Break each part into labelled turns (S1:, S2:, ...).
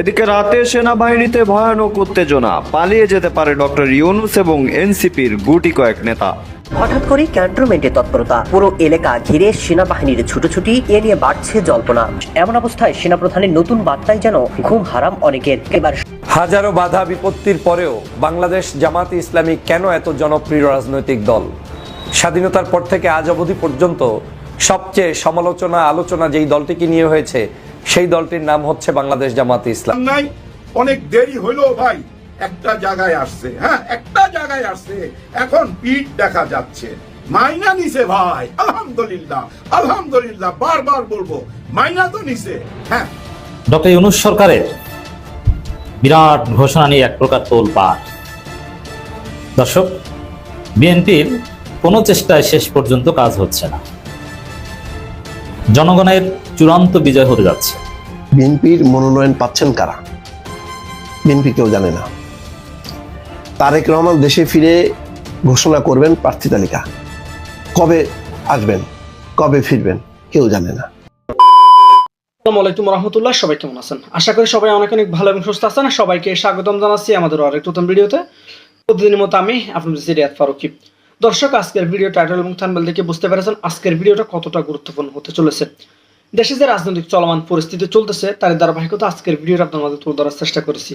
S1: এদিকে রাতে সেনাবাহিনীতে ভয়ানক উত্তেজনা। পালিয়ে যেতে পারে ডক্টর ইউনুস এবং এনসিপির গুটি কয়েক নেতা।
S2: হঠাৎ করে ক্যান্টনমেন্টে তৎপরতা। পুরো এলাকা ঘিরে সেনাবাহিনীর ছুটোছুটি এ নিয়ে বাড়ছে জল্পনা। এমন অবস্থায় সেনাপ্রধানের নতুন বার্তায় যেন ঘুম হারাম অনেকের। এবার
S3: হাজারো বাধা বিপত্তির পরেও বাংলাদেশ জামাতে ইসলামী কেন এত জনপ্রিয় রাজনৈতিক দল? স্বাধীনতার পর থেকে আজ অবধি পর্যন্ত সবচেয়ে সমালোচনা আলোচনা যেই দলটিকে নিয়ে হয়েছে সেই দলটির নাম হচ্ছে বাংলাদেশ জামাতে ইসলাম।
S4: নাই অনেক দেরি হইল ভাই। একটা জায়গায় আসছে হ্যাঁ একটা জায়গায় আসছে। এখন পিঠ দেখা যাচ্ছে। মাইনা নিছে ভাই আলহামদুলিল্লাহ আলহামদুলিল্লাহ বারবার বলব মাইনা তো নিছে হ্যাঁ।
S5: ডক্টর ইউনুস সরকারের বিরাট ঘোষণা নিয়ে এক প্রকার তোল পার দর্শক বিএনপির কোনো চেষ্টায় শেষ পর্যন্ত কাজ হচ্ছে না। জনগণের চূড়ান্ত বিজয় হতে যাচ্ছে।
S6: বিএনপির মনোনয়ন পাচ্ছেন কারা? বিএনপি কেউ জানে না। তারেক রহমান দেশে ফিরে ঘোষণা করবেন প্রার্থী তালিকা। কবে আসবেন? কবে ফিরবেন? কেউ জানে না।
S7: আসসালামু আলাইকুম রহমতুল্লাহ সবাই কেমন আছেন? আশা করি সবাই অনেক অনেক ভালো এবং সুস্থ আছেন। সবাইকে স্বাগতম জানাচ্ছি আমাদের আরেক নতুন ভিডিওতে। প্রতিদিনের মতো আমি আপনাদের সিরিয়াত ফারুকি। দর্শক আজকের ভিডিও টাইটেল এবং থাম্বনেল দেখে বুঝতে পেরেছেন আজকের ভিডিওটা কতটা গুরুত্বপূর্ণ হতে চলেছে। দেশে যে রাজনৈতিক চলমান পরিস্থিতি চলতেছে তার ধারাবাহিকতা আজকের ভিডিওটা আপনার মাঝে তুলে ধরার চেষ্টা করেছি।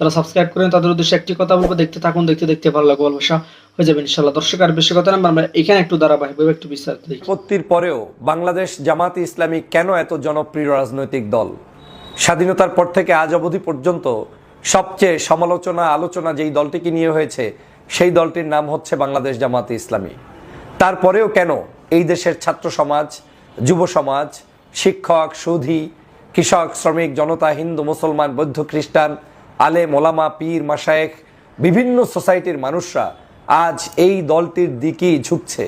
S7: যারা সাবস্ক্রাইব করেন তাদের উদ্দেশ্যে একটি কথা বলব, দেখতে থাকুন, দেখতে দেখতে ভালো লাগবে ভালোবাসা হয়ে যাবে ইনশাল্লাহ দর্শক, আর বেশি কথা আমরা এখানে একটু ধারাবাহিকভাবে একটু বিস্তারিত দেখি।
S3: বিপত্তির পরেও বাংলাদেশ জামাতে ইসলামী কেন এত জনপ্রিয় রাজনৈতিক দল? স্বাধীনতার পর থেকে আজ অবধি পর্যন্ত সবচেয়ে সমালোচনা, আলোচনা যেই দলটিকে নিয়ে হয়েছে, সেই দলটির নাম হচ্ছে বাংলাদেশ জামাতে ইসলামী। তারপরেও কেন এই দেশের ছাত্র সমাজ, যুব সমাজ, শিক্ষক, সুধী, কৃষক, শ্রমিক, জনতা, হিন্দু, মুসলমান, বৌদ্ধ, খ্রিস্টান আলে মোলামা পীর মাসায়েক বিভিন্ন সোসাইটির মানুষরা আজ এই দলটির দিকেই ঝুঁকছে।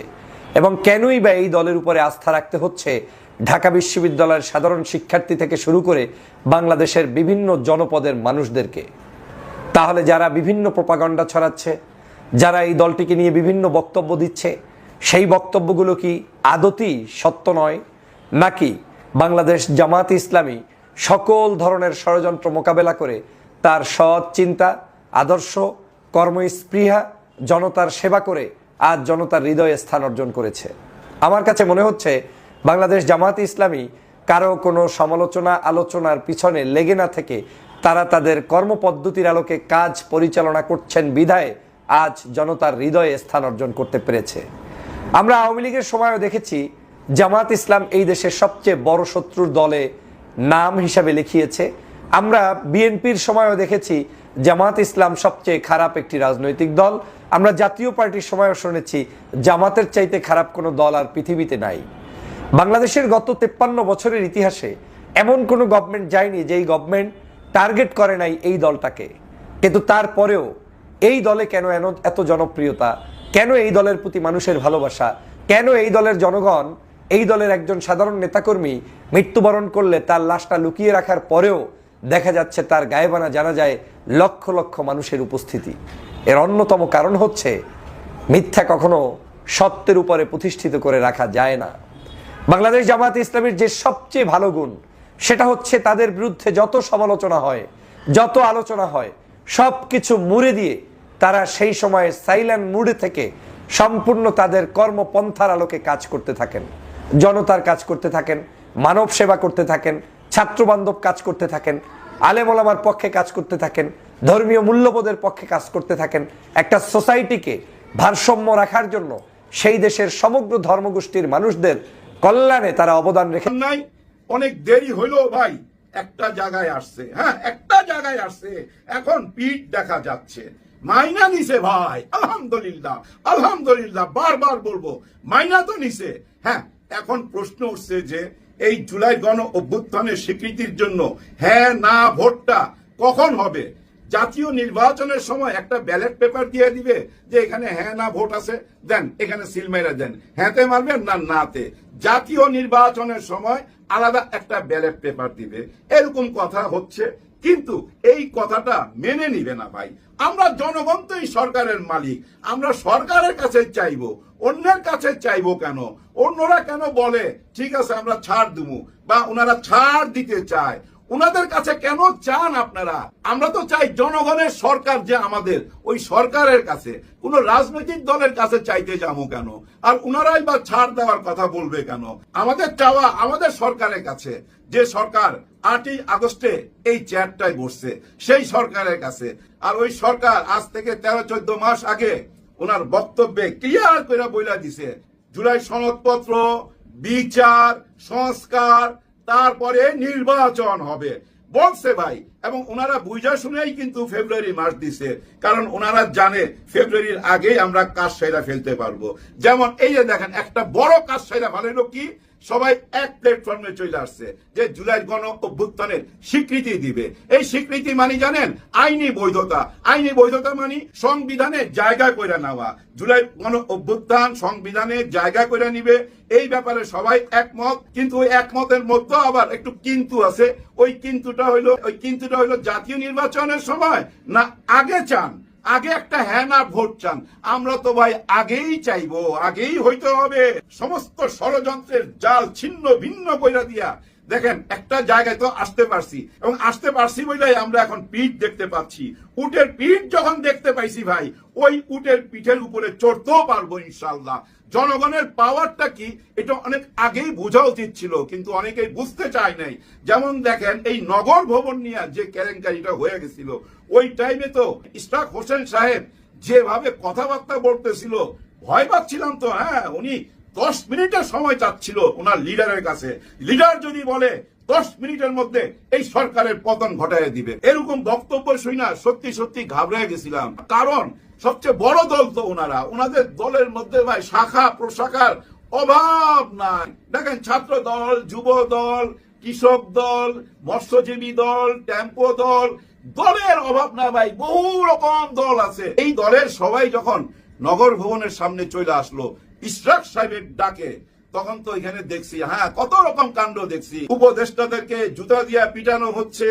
S3: এবং কেনই বা এই দলের উপরে আস্থা রাখতে হচ্ছে? ঢাকা বিশ্ববিদ্যালয়ের সাধারণ শিক্ষার্থী থেকে শুরু করে বাংলাদেশের বিভিন্ন জনপদের মানুষদেরকে। তাহলে যারা বিভিন্ন প্রপাগণ্ডা ছড়াচ্ছে, যারা এই দলটিকে নিয়ে বিভিন্ন বক্তব্য দিচ্ছে, সেই বক্তব্যগুলো কি আদতি সত্য নয়? নাকি বাংলাদেশ জামাত ইসলামী সকল ধরনের ষড়যন্ত্র মোকাবেলা করে তার সৎ চিন্তা, আদর্শ, কর্মস্পৃহা জনতার সেবা করে আজ জনতার হৃদয়ে স্থান অর্জন করেছে। আমার কাছে মনে হচ্ছে বাংলাদেশ জামাত ইসলামী কারও কোনো সমালোচনা, আলোচনার পিছনে লেগে না থেকে তারা তাদের কর্মপদ্ধতির আলোকে কাজ পরিচালনা করছেন বিধায় আজ জনতার হৃদয়ে স্থান অর্জন করতে পেরেছে। আমরা আওয়ামী লীগের সময়ও দেখেছি জামাত ইসলাম এই দেশের সবচেয়ে বড় শত্রুর দলে নাম হিসাবে লিখিয়েছে। আমরা বিএনপির সময়ও দেখেছি জামাত ইসলাম সবচেয়ে খারাপ একটি রাজনৈতিক দল। আমরা জাতীয় পার্টির সময়ও শুনেছি জামাতের চাইতে খারাপ কোনো দল আর পৃথিবীতে নাই। বাংলাদেশের গত তেপ্পান্ন বছরের ইতিহাসে এমন কোনো গভর্নমেন্ট যায়নি যেই গভর্নমেন্ট টার্গেট করে নাই এই দলটাকে। কিন্তু তারপরেও এই দলে কেন এত জনপ্রিয়তা? কেন এই দলের প্রতি মানুষের ভালোবাসা? কেন এই দলের জনগণ, এই দলের একজন সাধারণ নেতাকর্মী মৃত্যুবরণ করলে তার লাশটা লুকিয়ে রাখার পরেও দেখা যাচ্ছে তার গায়েবানা জানা যায় লক্ষ লক্ষ মানুষের উপস্থিতি। এর অন্যতম কারণ হচ্ছে, মিথ্যা কখনো সত্যের উপরে প্রতিষ্ঠিত করে রাখা যায় না। বাংলাদেশ জামাত ইসলামের যে সবচেয়ে ভালো গুণ, সেটা হচ্ছে তাদের বিরুদ্ধে যত সমালোচনা হয়, যত আলোচনা হয় সব কিছু মুড়ে দিয়ে তারা সেই সময়ে সাইলেন্ট মুডে থেকে সম্পূর্ণ তাদের কর্মপন্থার আলোকে কাজ করতে থাকেন। জনতার কাজ করতে থাকেন মানব সেবা করতে থাকেন ছাত্রবান্ধব কাজ করতে থাকেন আলেমোলামার পক্ষে কাজ করতে থাকেন, ধর্মীয় মূল্যবোধের পক্ষে কাজ করতে থাকেন, একটা সোসাইটিকে ভারসাম্য রাখার জন্য সেই দেশের সমগ্র ধর্মগোষ্ঠীর মানুষদের কল্যাণে তারা অবদান রেখে
S4: নাই, অনেক দেরি হইল ভাই একটা জায়গায় আসছে হ্যাঁ একটা জায়গায় আসছে, এখন পিঠ দেখা যাচ্ছে। মাইনা নিছে ভাই, আলহামদুলিল্লাহ আলহামদুলিল্লাহ, বারবার বলব, মাইনা তো নিছে। হ্যাঁ এখন প্রশ্ন উঠছে যে এই জুলাই গণ অভ্যুত্থানের স্বীকৃতির জন্য হ্যাঁ না, ভোটটা কখন হবে? জাতীয় নির্বাচনের সময় একটা ব্যালট পেপার দিয়ে দিবে যে এখানে হ্যাঁ না, ভোট আছে, দেন এখানে সিল মেরে দেন। হ্যাঁতে মারবেন না নাতে? জাতীয় নির্বাচনের সময় আলাদা একটা ব্যালট পেপার দিবে। এরকম কথা হচ্ছে, কিন্তু এই কথাটা মেনে নিবে না ভাই। আমরা জনগণ তো এই সরকারের মালিক। আমরা সরকারের কাছে চাইব। অন্যের কাছে চাইব কেন? অন্যরা কেন বলে, ঠিক আছে, আমরা ছাড় দেবো? বা ওনারা ছাড় দিতে চায়। ওনাদের কাছে কেন চান আপনারা? আমরা তো চাই জনগণের সরকার যে আমাদের, ওই সরকারের কাছে, কোন রাজনৈতিক দলের কাছে চাইতে যাব কেন? আর ওনারাই বা ছাড় দেওয়ার কথা বলবে কেন? আমাদের চাওয়া আমাদের সরকারের কাছে, যে সরকার আটই আগস্টে এই চেয়ারটায় বসছে, সেই সরকারের কাছে। আর ওই সরকার আজ থেকে তেরো, চোদ্দ মাস আগে ওনার বক্তব্যে ক্লিয়ার করে বইলা দিছে, জুলাই সনদপত্র, বিচার, সংস্কার, তারপরে নির্বাচন হবে। বলছে ভাই, এবং ওনারা বুঝা শুনেই কিন্তু ফেব্রুয়ারি মাস দিছে, কারণ ওনারা জানে ফেব্রুয়ারির আগেই আমরা কাজ সাইরা ফেলতে পারব। যেমন এই যে দেখেন, একটা বড় কাজ সেরা ফেলেলো কি? সবাই এক প্ল্যাটফর্মে চলে আসছে, যে জুলাই গণ অভ্যুত্থানের স্বীকৃতি দিবে। এই স্বীকৃতি মানে জানেন? আইনি বৈধতা। আইনি বৈধতা মানে সংবিধানে জায়গা করে নেওয়া। জুলাই গণ অভ্যুত্থান সংবিধানে জায়গা করে নিবে। এই ব্যাপারে সবাই একমত। কিন্তু ওই একমতের মধ্যে আবার একটু কিন্তু আছে। ওই কিন্তুটা হইল ওই কিন্তুটা হইল জাতীয় নির্বাচনের সময় না আগে চান? আগে একটা হ্যাঁ না ভোট চান। আমরা তো ভাই আগেই চাইব, আগেই হইতে হবে। সমস্ত ষড়যন্ত্রের জাল ছিন্ন ভিন্ন কইরা দিয়া, দেখেন, একটা জায়গায় তো আসতে পারছি। এবং আসতে পারছি বলেই আমরা এখন পিঠ দেখতে পাচ্ছি। উটের পিঠ যখন দেখতে পাইছি ভাই, ওই উটের পিঠের উপরে চড়তেও পারব ইনশাল্লাহ জনগণের পাওয়ারটা কি, এটা অনেক আগেই বোঝা উচিত ছিল, কিন্তু অনেকেই বুঝতে চায় নাই। যেমন দেখেন, এই নগর ভবন নিয়ে যে কেলেঙ্কারিটা হয়ে গেছিল ওই টাইমে তো ইশরাক হোসেন সাহেব যেভাবে কথাবার্তা বলতেছিল, ভয় পাচ্ছিলাম তো হ্যাঁ উনি দশ মিনিটের সময় চাচ্ছিল ওনার লিডারের কাছে। লিডার যদি বলে, দশ মিনিটের মধ্যে এই সরকারের পতন ঘটায় দিবে। এরকম বক্তব্য শুই না, সত্যি সত্যি ঘাবড়ে গেছিলাম। কারণ সবচেয়ে বড় দল তো ওনারা। ওনাদের দলের মধ্যে ভাই শাখা প্রশাখার অভাব নাই। দেখেন, ছাত্র দল, যুব দল, কৃষক দল, মৎস্যজীবী দল, টেম্পো দল দলের অভাব না ভাই, বহু রকম দল আছে। এই দলের সবাই যখন নগর ভবনের সামনে চলে আসলো, ইশরাক সাহেবের ডাকে, তখন তো এখানে দেখছি হ্যাঁ কত রকম কাণ্ড দেখছি। উপদেষ্টাদেরকে জুতা দিয়া পিটানো হচ্ছে,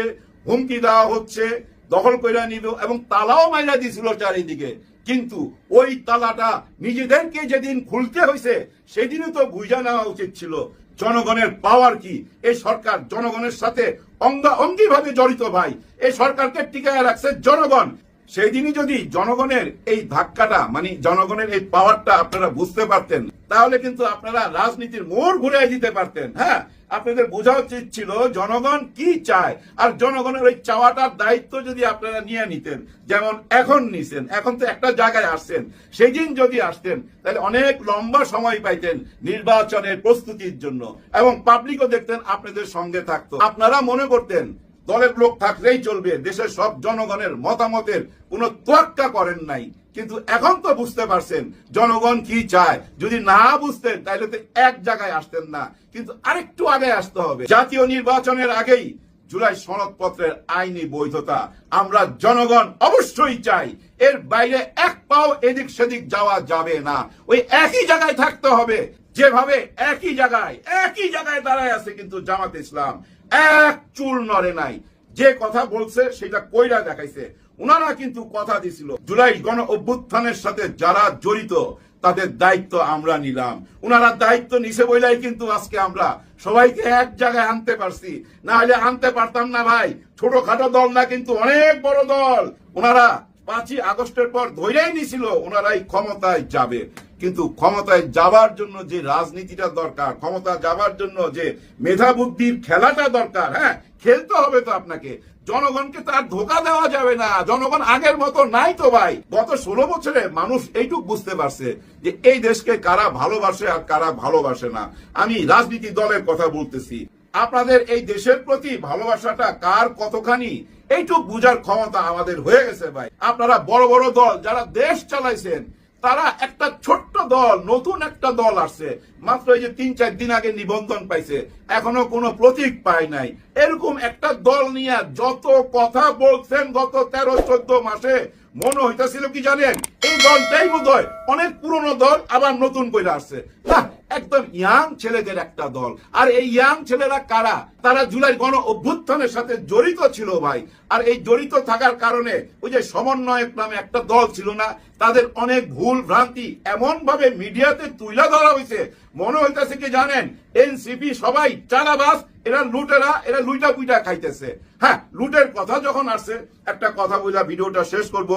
S4: হুমকি দেওয়া হচ্ছে, দখল করে নিল এবং তালাও মাইরা দিছিল চারিদিকে। কিন্তু ওই তালাটা নিজেদেরকে যেদিন খুলতে হয়েছে সেদিনও তো বুঝা নেওয়া উচিত ছিল জনগণের পাওয়ার কি? এই সরকার জনগণের সাথে অঙ্গা অঙ্গি ভাবে জড়িত ভাই। এই সরকারকে টিকায় রাখছে জনগণ। সেই দিনই যদি জনগণের এই ধাক্কাটা মানে জনগণের এই পাওয়ারটা আপনারা বুঝতে পারতেন, তাহলে কিন্তু আপনারা রাজনীতির মোড় ঘুরে দিতে পারতেন হ্যাঁ? আপনাদের বোঝা উচিত ছিল, জনগণ কি চায়? আর জনগণের ওই চাওয়াটার দায়িত্ব যদি আপনারা নিয়ে নিতেন, যেমন এখন নিছেন, এখন তো একটা জায়গায় আসছেন সেই দিন যদি আসতেন, তাহলে অনেক লম্বা সময় পাইতেন নির্বাচনের প্রস্তুতির জন্য এবং পাবলিকও দেখতেন আপনাদের সঙ্গে থাকতো। আপনারা মনে করতেন দলের লোক থাকলেই চলবে, দেশের সব জনগণের মতামতের কোনো তোয়াক্কা করেন নাই। কিন্তু এখন তো বুঝতে পারছেন, জনগণ কি চায়? যদি না বুঝতেন, তাহলে তো এক জায়গায় আসতেন না। কিন্তু আরেকটু আগে আসতে হবে। জাতীয় নির্বাচনের আগেই জুলাই সনদপত্রের আইনি বৈধতা আমরা জনগণ অবশ্যই চাই। এর বাইরে এক পাও এদিক সেদিক যাওয়া যাবে না। ওই একই জায়গায় থাকতে হবে। যেভাবে একই জায়গায় একই জায়গায় দাঁড়ায় আছে কিন্তু জামাত ইসলাম। এক চুল নড়ে নাই। যে কথা বলছে, সেটা কইরা দেখাইছে। ওনারা কিন্তু কথা দিছিল। জুলাই গণ অভ্যুত্থানের সাথে যারা জড়িত, তাদের দায়িত্ব আমরা নিলাম। ওনারা দায়িত্ব নিছে বইলাই কিন্তু আজকে আমরা সবাইকে এক জায়গায় আনতে পারছি। না হলে আনতে পারতাম না ভাই। ছোটখাটো দল না, কিন্তু অনেক বড় দল। ওনারা পাঁচই আগস্টের পর ধৈর্যই নিছিল ওনারাই ক্ষমতায় যাবে। কিন্তু ক্ষমতায় যাবার জন্য যে রাজনীতিটা দরকার ক্ষমতা যাবার জন্য যে মেধা বুদ্ধির খেলাটা দরকার হ্যাঁ খেলতে হবে তো আপনাকে। জনগণকে তার ধোকা দেওয়া যাবে না। জনগণ আগের মতো নাই তো ভাই। গত ষোলো বছরে মানুষ এইটুক বুঝতে পারছে যে এই দেশকে কারা ভালোবাসে আর কারা ভালোবাসে না। আমি রাজনীতি দলের কথা বলতেছি। আপনাদের এই দেশের প্রতি ভালোবাসাটা কার কতখানি? এইটুক বুঝার ক্ষমতা আমাদের হয়ে গেছে ভাই। আপনারা বড় বড় দল যারা দেশ চালাইছেন তারা একটা ছোট্ট দল, নতুন একটা দল আসছে। মাত্র এই যে তিন, চার দিন আগে নিবন্ধন পাইছে। এখনও কোনো প্রতীক পায় নাই। এরকম একটা দল নিয়ে যত কথা বলছেন গত তেরো, চোদ্দ মাসে, মনে হইতেছিল কি জানেন? এই দলটাই বোধ অনেক পুরনো দল, আবার নতুন করে আসছে। না একদম ইয়াং ছেলেদের একটা দল। আর এই ইয়াং ছেলেরা কারা? তারা জুলাই গণ অভ্যুত্থানের সাথে জড়িত ছিল ভাই। আর এই জড়িত থাকার কারণে ওই যে সমন্বয়ক নামে একটা দল ছিল না, তাদের অনেক ভুল ভ্রান্তি এমন ভাবে মিডিয়াতে তুলে ধরা হয়েছে মনে হইতেছে কি জানেন, এনসিপি সবাই চালাবাস এরা লুটেরা, এরা লুইটা পুইটা খাইতেছে। হ্যাঁ লুটের কথা যখন আসছে, একটা কথা বলে ভিডিওটা শেষ করব।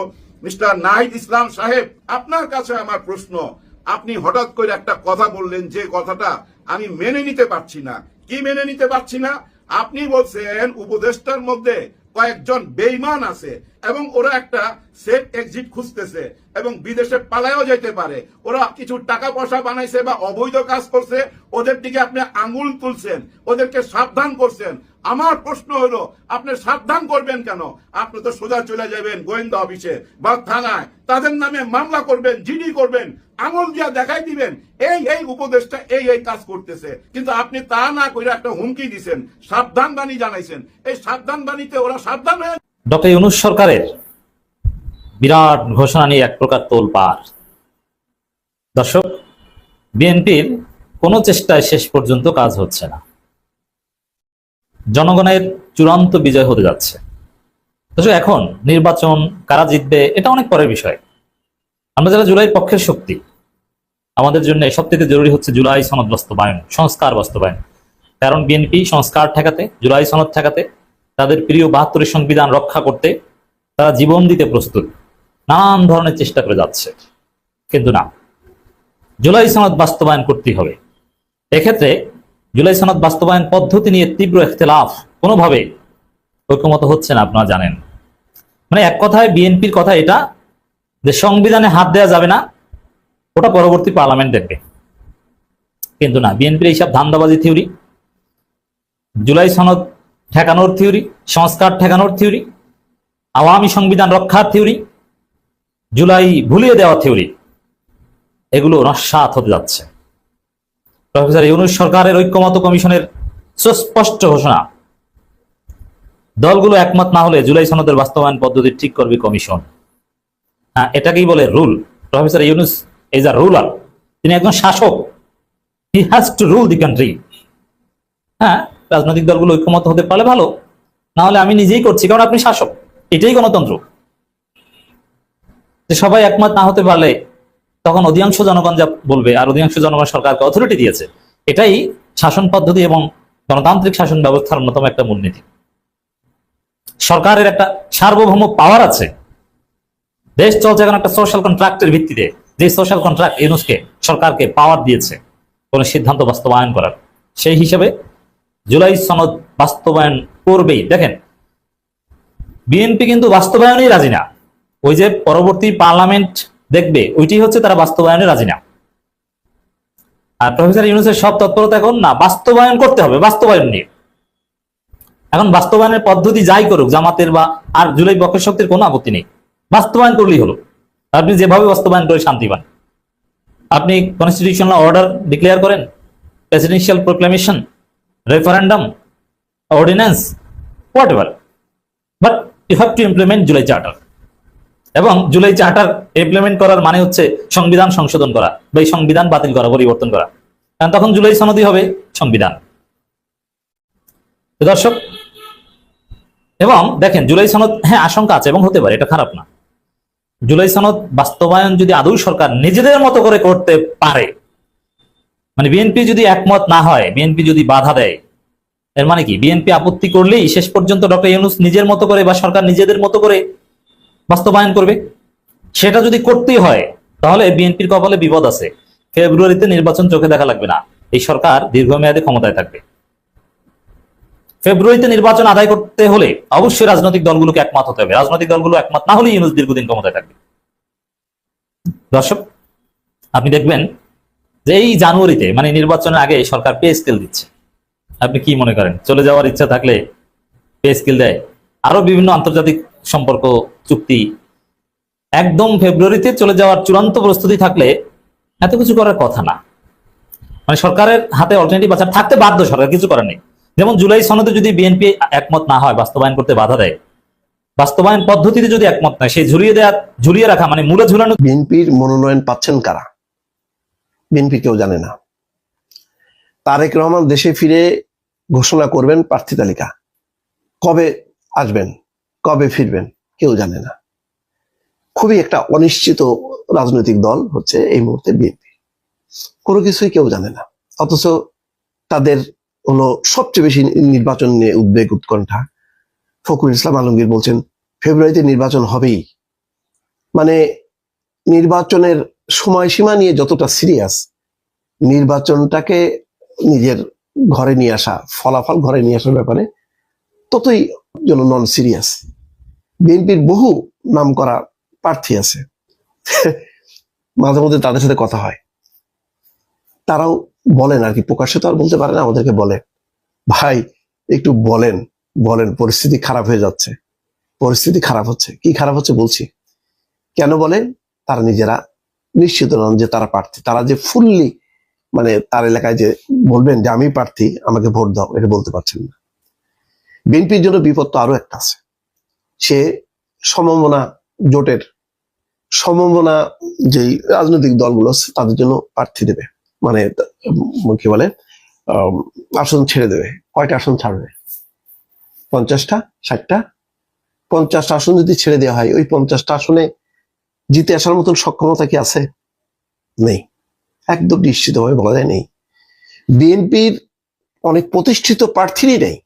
S4: মিস্টার নাহিদ ইসলাম সাহেব, আপনার কাছে আমার প্রশ্ন আপনি হঠাৎ করে একটা কথা বললেন, যে কথাটা আমি মেনে নিতে পারছি না। কি মেনে নিতে পারছি না? আপনি বলছেন উপদেষ্টার মধ্যে কয়েকজন বেইমান আছে এবং ওরা একটা সেফ এক্সিট খুঁজতেছে এবং বিদেশে পালায়ও যেতে পারে। ওরা কিছু টাকা পয়সা বানাইছে বা অবৈধ কাজ করছে। ওদের দিকে আপনি আঙ্গুল তুলছেন, ওদেরকে সাবধান করছেন। আমার প্রশ্ন হলো, আপনি সাবধান করবেন কেন? আপনি তো সোজা চলে যাবেন গোয়েন্দা অফিসে বা থানায়। তাদের নামে মামলা করবেন, জিডি করবেন আঙুল দিয়া দেখাই দিবেন। এই এই উপদেশটা এই এই কাজ করতেছে। কিন্তু আপনি তা না করে একটা হুমকি দিছেন সাবধান বাণী জানাইছেন। এই সাবধান বাণীতে ওরা সাবধান হয়ে
S5: ডক্টর ইউনুস সরকারের বিরাট ঘোষণা নিয়ে এক প্রকার তোলপাড়। দর্শক, বিএনপির কোনো চেষ্টায় শেষ পর্যন্ত কাজ হচ্ছে না। জনগণের চূড়ান্ত বিজয় হতে যাচ্ছে। এখন নির্বাচন কারা জিতবে, এটা অনেক পরের বিষয়। আমরা যারা জুলাই পক্ষের শক্তি, আমাদের জন্য সব থেকে জরুরি হচ্ছে জুলাই সনদ বাস্তবায়ন, সংস্কার বাস্তবায়ন। কারণ বিএনপি সংস্কার ঠেকাতে, জুলাই সনদ ঠেকাতে, তাদের প্রিয় বাহাত্তরের সংবিধান রক্ষা করতে তারা জীবন দিতে প্রস্তুত। নানান ধরনের চেষ্টা করে যাচ্ছে। কিন্তু না। জুলাই সনদ বাস্তবায়ন করতেই হবে। এক্ষেত্রে জুলাই সনদ বাস্তবায়ন পদ্ধতি নিয়ে তীব্র ইখতলাফ। কোনোভাবে ঐক্যমত হচ্ছে না, আপনারা জানেন। মানে এক কথায় বিএনপির কথা এটা যে সংবিধানে হাত দেওয়া যাবে না, ওটা পরবর্তী পার্লামেন্ট দেখবে। কিন্তু না, বিএনপির এইসব ধান্দাবাজি থিওরি, জুলাই সনদ ঠেকানোর থিওরি, সংস্কার ঠেকানোর থিওরি, আওয়ামী সংবিধান রক্ষার থিওরি, জুলাই ভুলিয়ে দেওয়া থিওরি, এগুলো নস্বাত হতে যাচ্ছে। প্রফেসর ইউনুস সরকারের ঐক্যমত কমিশনের সুস্পষ্ট ঘোষণা। দলগুলো একমত না হলে জুলাই সনদের বাস্তবায়ন পদ্ধতি ঠিক করবে কমিশন। হ্যাঁ এটাকেই বলে rule. Professor Yunus is a ruler তিনি একজন শাসক। He has to rule the country হ্যাঁ রাজনৈতিক দলগুলো ঐক্যমত হতে পারলে ভালো। না হলে আমি নিজেই করছি, কারণ আপনি শাসক। এটাই গণতন্ত্র। সবাই একমত না হতে পারলে তখন অধিকাংশ জনগণ যা বলবে আর অধিকাংশ জনগণ সরকারকে অথরিটি দিয়েছে, এটাই শাসন পদ্ধতি এবং গণতান্ত্রিক শাসন ব্যবস্থার অন্যতম একটা মূলনীতি। সরকারের একটা সার্বভৌম পাওয়ার আছে। দেশ চলছে এখন একটা সোশ্যাল কন্ট্রাক্টের ভিত্তিতে। যে সোশ্যাল কন্ট্রাক্ট ইউনুসকে, সরকারকে পাওয়ার দিয়েছে, কোন সিদ্ধান্ত বাস্তবায়ন করার। সেই হিসেবে জুলাই সনদ বাস্তবায়ন করবেই। দেখেন, বিএনপি কিন্তু বাস্তবায়নেই রাজি না। ওই যে পরবর্তী পার্লামেন্ট দেখবে ওইটি হচ্ছে তারা বাস্তবায়নে রাজি না। আর প্রফেসর ইউনুসের সব তৎপরতা এখন না, বাস্তবায়ন করতে হবে, বাস্তবায়ন নিয়ে। এখন বাস্তবায়নের পদ্ধতি যাই করুক, জামাতের বা আর জুলাই পক্ষের শক্তির কোনো আপত্তি নেই। বাস্তবায়ন করলেই হলো। আপনি যেভাবে বাস্তবায়ন করে শান্তি পান। আপনি কনস্টিটিউশনাল অর্ডার ডিক্লেয়ার করেন presidential proclamation referendum ordinance whatever but you have to implement July charter এবং জুলাই চার্টার ইমপ্লিমেন্ট করার মানে হচ্ছে সংবিধান সংশোধন করা বা এই সংবিধান বাতিল করা, পরিবর্তন করা। কারণ তখন জুলাই সনদই হবে সংবিধান। দর্শক, এবং দেখেন জুলাই সনদ হ্যাঁ আশঙ্কা আছে এবং হতে পারে, এটা খারাপ না। জুলাই সনদ বাস্তবায়ন যদি আদৌ সরকার নিজেদের মতো করে করতে পারে মানে বিএনপি যদি একমত না হয়, বিএনপি যদি বাধা দেয়, এর মানে কি? বিএনপি আপত্তি করলেই শেষ পর্যন্ত ডক্টর ইউনুস নিজের মতো করে বা সরকার নিজেদের মতো করে বাস্তবায়ন করবে। সেটা যদি করতেই হয়, তাহলে বিএনপির কপালে বিপদ আছে। ফেব্রুয়ারিতে নির্বাচন চোখে দেখা লাগবে না। এই সরকার দীর্ঘমেয়াদে ক্ষমতায় থাকবে। ফেব্রুয়ারিতে নির্বাচন আদায় করতে হলে অবশ্যই রাজনৈতিক দলগুলোকে একমত হতে হবে। রাজনৈতিক দলগুলো একমত না হলে ইউনুস দীর্ঘদিন ক্ষমতায় থাকবে। দর্শক, আপনি দেখবেন যে এই জানুয়ারিতে মানে নির্বাচনের আগে সরকার পে স্কেল দিচ্ছে। আপনি কি মনে করেন? চলে যাওয়ার ইচ্ছা থাকলে পে স্কেল দেয়। আরও বিভিন্ন আন্তর্জাতিক সম্পর্ক চুক্তি একদম ফেব্রুয়ারিতে চলে যাওয়ার চূড়ান্ত প্রস্তুতি থাকলে এত কিছু করার কথা না। মানে সরকারের হাতে অল্টারনেটিভ আছে থাকতে বাধ্য, সরকার কিছু করার নেই যেমন জুলাই সনদে যদি বিএনপি একমত না হয়, বাস্তবায়ন করতে বাধা দেয়। বাস্তবায়ন পদ্ধতিতে যদি একমত নয়, সেই ঝুলিয়ে দেওয়া ঝুলিয়ে রাখা মানে মূলে ঝুলানো
S6: বিএনপির মনোনয়ন পাচ্ছেন কারা? বিএনপি কেউ জানে না। তারেক রহমান দেশে ফিরে ঘোষণা করবেন প্রার্থী তালিকা। কবে আসবেন? কবে ফিরবেন কেউ জানে না। খুবই একটা অনিশ্চিত রাজনৈতিক দল হচ্ছে এই মুহূর্তে বিএনপি। কোনো কিছুই কেউ জানে না। অথচ তাদের হলো সবচেয়ে বেশি নির্বাচন নিয়ে উদ্বেগ, উৎকণ্ঠা। ফখরুল ইসলাম আলমগীর বলছেন, ফেব্রুয়ারিতে নির্বাচন হবেই। মানে নির্বাচনের সময়সীমা নিয়ে যতটা সিরিয়াস, নির্বাচনটাকে নিজের ঘরে নিয়ে আসা, ফলাফল ঘরে নিয়ে আসার ব্যাপারে ততই যেন নন সিরিয়াস বিএনপির বহু নাম করা প্রার্থী আছে। মাঝে মধ্যে তাদের সাথে কথা হয়। তারাও বলেন আর কি, প্রকাশ্যে তো আর বলতে পারে না, আমাদেরকে বলে। ভাই, একটু বলেন বলেন, পরিস্থিতি খারাপ হয়ে যাচ্ছে। পরিস্থিতি খারাপ হচ্ছে। কি খারাপ হচ্ছে বলছি? কেন বলে তারা নিজেরা নিশ্চিত নন যে তারা প্রার্থী। তারা যে ফুললি মানে তার এলাকায় যে বলবেন যে, আমি প্রার্থী, আমাকে ভোট দাও, এটা বলতে পারছেন না। বিএনপির জন্য বিপদ তো আরও একটা আছে। সে সমমনা জোটের সমমনা যেই রাজনৈতিক দলগুলো তাদের জন্য প্রার্থী দেবে। মানে কি বলে আসন ছেড়ে দেবে। কয়টা আসন ছাড়বে? পঞ্চাশটা? ষাটটা? পঞ্চাশটা আসন যদি ছেড়ে দেওয়া হয়, ওই পঞ্চাশটা আসনে জিতে আসার মতন সক্ষমতা কি আছে? নেই। একদম নিশ্চিতভাবে বলা যায় নেই। বিএনপির অনেক প্রতিষ্ঠিত প্রার্থীরই নেই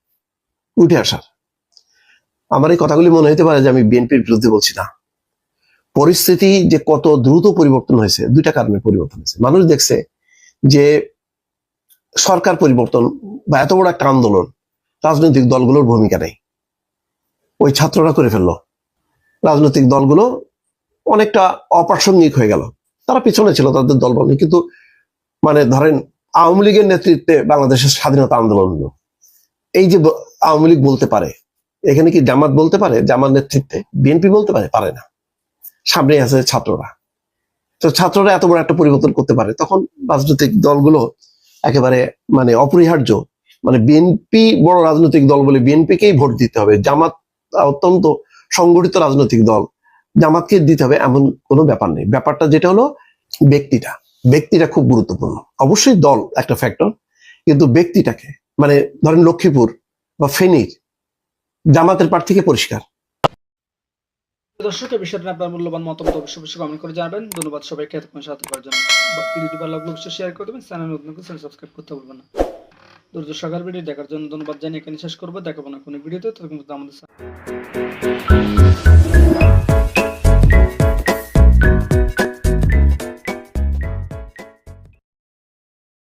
S6: উঠে আসার। আমার এই কথাগুলি মনে হতে পারে যে আমি বিএনপির বিরুদ্ধে বলছি না। পরিস্থিতি যে কত দ্রুত পরিবর্তন হয়েছে, দুইটা কারণে পরিবর্তন হয়েছে। মানুষ দেখছে যে সরকার পরিবর্তন বা এত বড় একটা আন্দোলন রাজনৈতিক দলগুলোর ভূমিকা নেই। ওই ছাত্ররা করে ফেলল। রাজনৈতিক দলগুলো অনেকটা অপ্রাসঙ্গিক হয়ে গেল। তারা পিছনে ছিল, তাদের দল বলেনি কিন্তু মানে ধরেন আওয়ামী লীগের নেতৃত্বে বাংলাদেশের স্বাধীনতা আন্দোলন। এই যে আওয়ামী লীগ বলতে পারে এখানে কি জামাত বলতে পারে? জামাত নেতৃত্বে? বিএনপি বলতে পারে? পারে না। সামনে আছে ছাত্ররা। তো ছাত্ররা এত বড় একটা পরিবর্তন করতে পারে। তখন রাজনৈতিক দলগুলো একেবারে মানে অপরিহার্য। মানে বিএনপি বড় রাজনৈতিক দল বলে বিএনপিকেই ভোট দিতে হবে। জামাত অত্যন্ত সংগঠিত রাজনৈতিক দল। জামাতকে দিতে হবে এমন কোনো ব্যাপার নেই। ব্যাপারটা যেটা হলো, ব্যক্তিটা। ব্যক্তিটা খুব গুরুত্বপূর্ণ। অবশ্যই দল একটা ফ্যাক্টর কিন্তু ব্যক্তিটাকে মানে ধরেন লক্ষ্মীপুর বা ফেনীর জামাতের প্রার্থীকে পরিষ্কার।
S7: দর্শক এই বিষয়টা আপনার মূল্যবান মতামত অবশ্যই অবশ্যই কমেন্ট করে জানাবেন। ধন্যবাদ সবাইকে, এতক্ষণ সাথে করার জন্য। ভিডিওটি ভালো লাগলে অবশ্যই শেয়ার করে দেবেন। চ্যানেল নতুন চ্যানেল সাবস্ক্রাইব করতে ভুলবেন না। দ্রুত সকাল ভিডিও দেখার জন্য ধন্যবাদ জানিয়ে এখানে শেষ করব। দেখাবো না কোনো ভিডিওতে। তখন আমাদের